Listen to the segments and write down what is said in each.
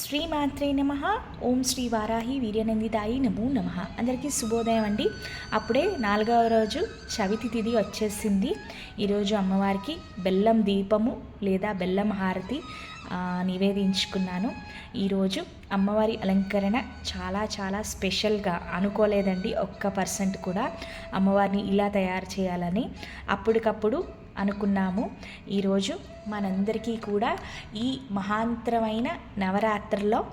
శ్రీమాత్రే నమ. ఓం శ్రీ వారాహి వీర్యనందితాయి నమో నమ. అందరికీ శుభోదయం అండి. అప్పుడే నాలుగవ రోజు చవితి తిథి వచ్చేసింది. ఈరోజు అమ్మవారికి బెల్లం దీపము లేదా బెల్లం హారతి నివేదించుకున్నాను. ఈరోజు అమ్మవారి అలంకరణ చాలా చాలా స్పెషల్గా అనుకోలేదండి. ఒక్క పర్సెంట్ కూడా అమ్మవారిని ఇలా తయారు చేయాలని. అప్పటికప్పుడు అనుకున్నాము. ఈరోజు మనందరికీ కూడా ఈ మహాంతరమైన నవరాత్రుల్లో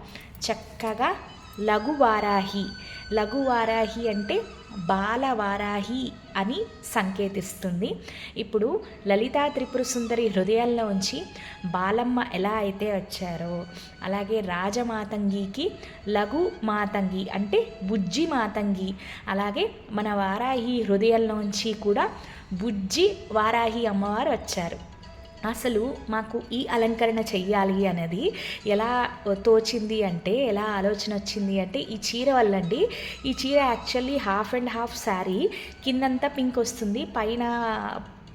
చక్కగా లఘువారాహి. లఘువారాహి అంటే బాలవారాహి అని సంకేతిస్తుంది. ఇప్పుడు లలితా త్రిపుర సుందరి హృదయాల్లో ఉంచి బాలమ్మ ఎలా అయితే వచ్చారో అలాగే రాజమాతంగికి లఘు మాతంగి అంటే బుజ్జి మాతంగి అలాగే మన వారాహి హృదయంలోంచి కూడా బుజ్జి వారాహి అమ్మవారు వచ్చారు. అసలు మాకు ఈ అలంకరణ చెయ్యాలి అనేది ఎలా తోచింది అంటే ఎలా ఆలోచన వచ్చింది అంటే ఈ చీర వల్లండి ఈ చీర actually half and half sari కిందంతా పింక్ వస్తుంది పైన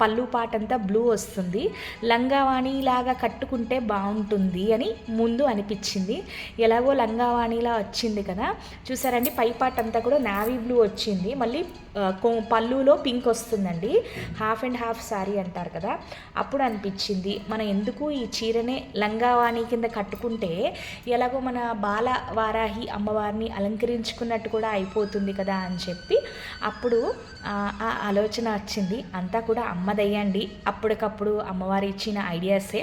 పళ్ళు పాటంతా బ్లూ వస్తుంది. లంగావాణి లాగా కట్టుకుంటే బాగుంటుంది అని ముందు అనిపించింది. ఎలాగో లంగావాణిలా వచ్చింది కదా. చూసారండి పై పాట అంతా కూడా నావీ బ్లూ వచ్చింది. మళ్ళీ పళ్ళులో పింక్ వస్తుందండి. హాఫ్ అండ్ హాఫ్ శారీ అంటారు కదా. అప్పుడు అనిపించింది మనం ఎందుకు ఈ చీరనే లంగావాణి కింద కట్టుకుంటే ఎలాగో మన బాల వారాహి అమ్మవారిని అలంకరించుకున్నట్టు కూడా అయిపోతుంది కదా అని చెప్పి అప్పుడు ఆ ఆలోచన వచ్చింది. అంతా కూడా అమ్మ అమ్మదయ్యండి అప్పటికప్పుడు అమ్మవారు ఇచ్చిన ఐడియాసే.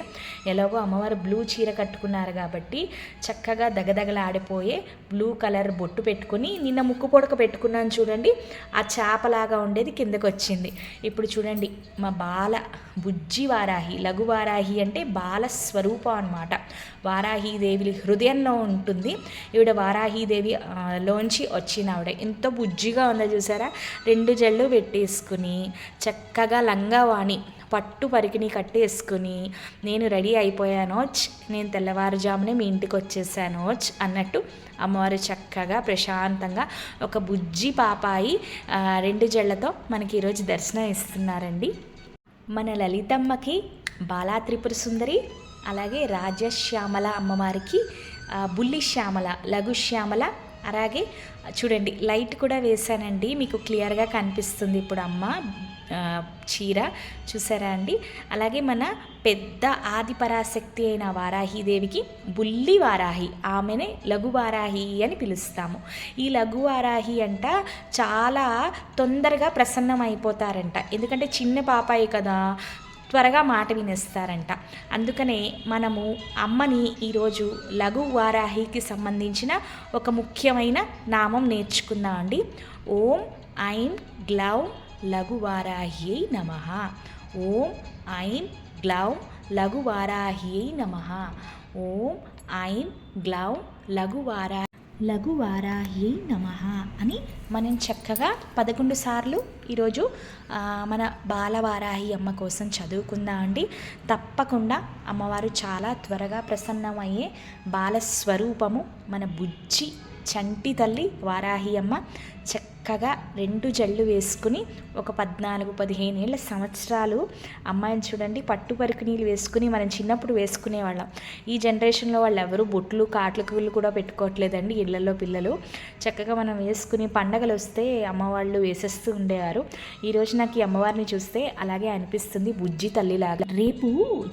ఎలాగో అమ్మవారు బ్లూ చీర కట్టుకున్నారు కాబట్టి చక్కగా దగదగలాడిపోయే బ్లూ కలర్ బొట్టు పెట్టుకుని నిన్న ముక్కు పొడక పెట్టుకున్నాను చూడండి. ఆ చేపలాగా ఉండేది కిందకు వచ్చింది ఇప్పుడు చూడండి మా బాల బుజ్జి వారాహి లఘు వారాహి అంటే బాల స్వరూపం అనమాట వారాహీదేవి హృదయంలో ఉంటుంది. ఈవిడ వారాహీదేవి లోంచి వచ్చిన ఆవిడ ఎంతో బుజ్జిగా ఉందో చూసారా? రెండు జళ్ళు పెట్టేసుకుని చక్కగా వాణి పట్టు పరికిని కట్టేసుకుని నేను రెడీ అయిపోయానోచ్ నేను తెల్లవారుజామునే మీ ఇంటికి వచ్చేసానోచ్ అన్నట్టు అమ్మవారు చక్కగా ప్రశాంతంగా ఒక బుజ్జి పాపాయి రెండు జళ్ళతో మనకి ఈరోజు దర్శనం ఇస్తున్నారండి. మన లలితమ్మకి బాలా త్రిపుర సుందరి అలాగే రాజశ్యామల అమ్మవారికి బుల్లి శ్యామల లఘు శ్యామల అలాగే చూడండి లైట్ కూడా వేశానండి మీకు క్లియర్గా కనిపిస్తుంది ఇప్పుడు అమ్మ. చీర చూసారా అండి? అలాగే మన పెద్ద ఆదిపరాశక్తి అయిన వారాహీదేవికి బుల్లి వారాహి ఆమెనే లఘు వారాహి అని పిలుస్తాము. ఈ లఘు వారాహి అంట చాలా తొందరగా ప్రసన్నం అయిపోతారంట ఎందుకంటే చిన్న పాపాయి కదా త్వరగా మాట వినేస్తారంట. అందుకనే మనము అమ్మని ఈరోజు లఘు వారాహికి సంబంధించిన ఒక ముఖ్యమైన నామం నేర్చుకుందాం అండి ఓం ఐం గ్లౌ లఘువారాహ్యై నమ. ఓం ఐం గ్లౌ లఘువారాహ్యై నమ. ఓం ఐం గ్లౌ లఘువారా లఘువారాహ్యై నమ అని మనం చక్కగా పదకొండు సార్లు ఈరోజు మన బాలవారాహి అమ్మ కోసం చదువుకుందాం అండి. తప్పకుండా అమ్మవారు చాలా త్వరగా ప్రసన్నమయ్యే బాలస్వరూపము మన బుజ్జి చంటి తల్లి వారాహి అమ్మ. చక్క చక్కగా రెండు జళ్ళు వేసుకుని ఒక పద్నాలుగు పదిహేను ఏళ్ళ సంవత్సరాలు అమ్మాయిని చూడండి పట్టు పరుకు నీళ్ళు వేసుకుని మనం చిన్నప్పుడు వేసుకునేవాళ్ళం. ఈ జనరేషన్లో వాళ్ళు ఎవరు బొట్లు కాట్ల కూళ్ళు కూడా పెట్టుకోవట్లేదండి ఇళ్ళలో పిల్లలు. చక్కగా మనం వేసుకుని పండగలు వస్తే అమ్మవాళ్ళు వేసేస్తూ ఉండేవారు. ఈరోజు నాకు ఈ అమ్మవారిని చూస్తే అలాగే అనిపిస్తుంది బుజ్జి తల్లిలాగా. రేపు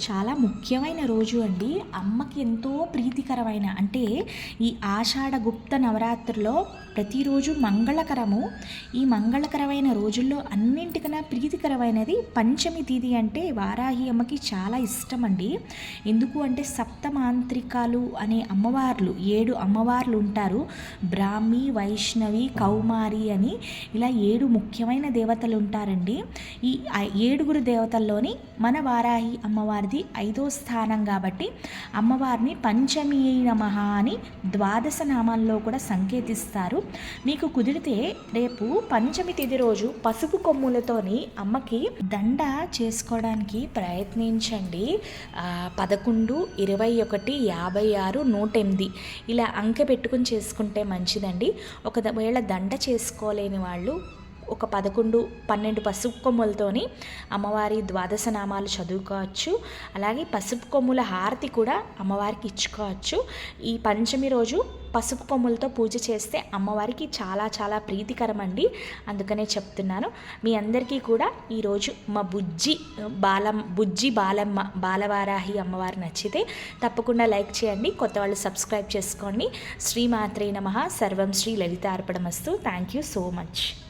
చాలా ముఖ్యమైన రోజు అండి. అమ్మకి ఎంతో ప్రీతికరమైన అంటే ఈ ఆషాఢ గుప్త నవరాత్రిలో ప్రతిరోజు మంగళకరము. ఈ మంగళకరమైన రోజుల్లో అన్నింటికన్నా ప్రీతికరమైనది పంచమి తిథి అంటే వారాహి అమ్మకి చాలా ఇష్టం అండి ఎందుకు అంటే సప్తమాంత్రికాలు అనే అమ్మవార్లు ఏడు అమ్మవార్లు ఉంటారు. బ్రాహ్మి వైష్ణవి కౌమారి అని ఇలా ఏడు ముఖ్యమైన దేవతలు ఉంటారండి. ఈ ఏడుగురు దేవతల్లోని మన వారాహి అమ్మవారిది ఐదో స్థానం కాబట్టి అమ్మవారిని పంచమి నమః అని ద్వాదశ నామాల్లో కూడా సంకేతిస్తారు. మీకు కుదిరితే రేపు పంచమి తిథి రోజు పసుపు కొమ్ములతోని అమ్మకి దండ చేసుకోవడానికి ప్రయత్నించండి. పదకొండు ఇరవై ఒకటి యాభై ఆరు నూట ఎనిమిది. ఇలా అంకె పెట్టుకుని చేసుకుంటే మంచిదండి. ఒకవేళ దండ చేసుకోలేని వాళ్ళు ఒక పదకొండు పన్నెండు పసుపు కొమ్ములతోని అమ్మవారి ద్వాదశ నామాలు చదువుకోవచ్చు. అలాగే పసుపు కొమ్ముల హారతి కూడా అమ్మవారికి ఇచ్చుకోవచ్చు. ఈ పంచమి రోజు పసుపు కొమ్ములతో పూజ చేస్తే అమ్మవారికి చాలా చాలా ప్రీతికరం అండి అందుకనే చెప్తున్నాను. మీ అందరికీ కూడా ఈరోజు మా బుజ్జి బాలం బుజ్జి బాలమ్మ బాలవారాహి అమ్మవారు నచ్చితే తప్పకుండా లైక్ చేయండి. కొత్త వాళ్ళు సబ్స్క్రైబ్ చేసుకోండి. శ్రీమాత్రే నమ. సర్వం శ్రీ లలితార్పణమస్తు. Thank you so much.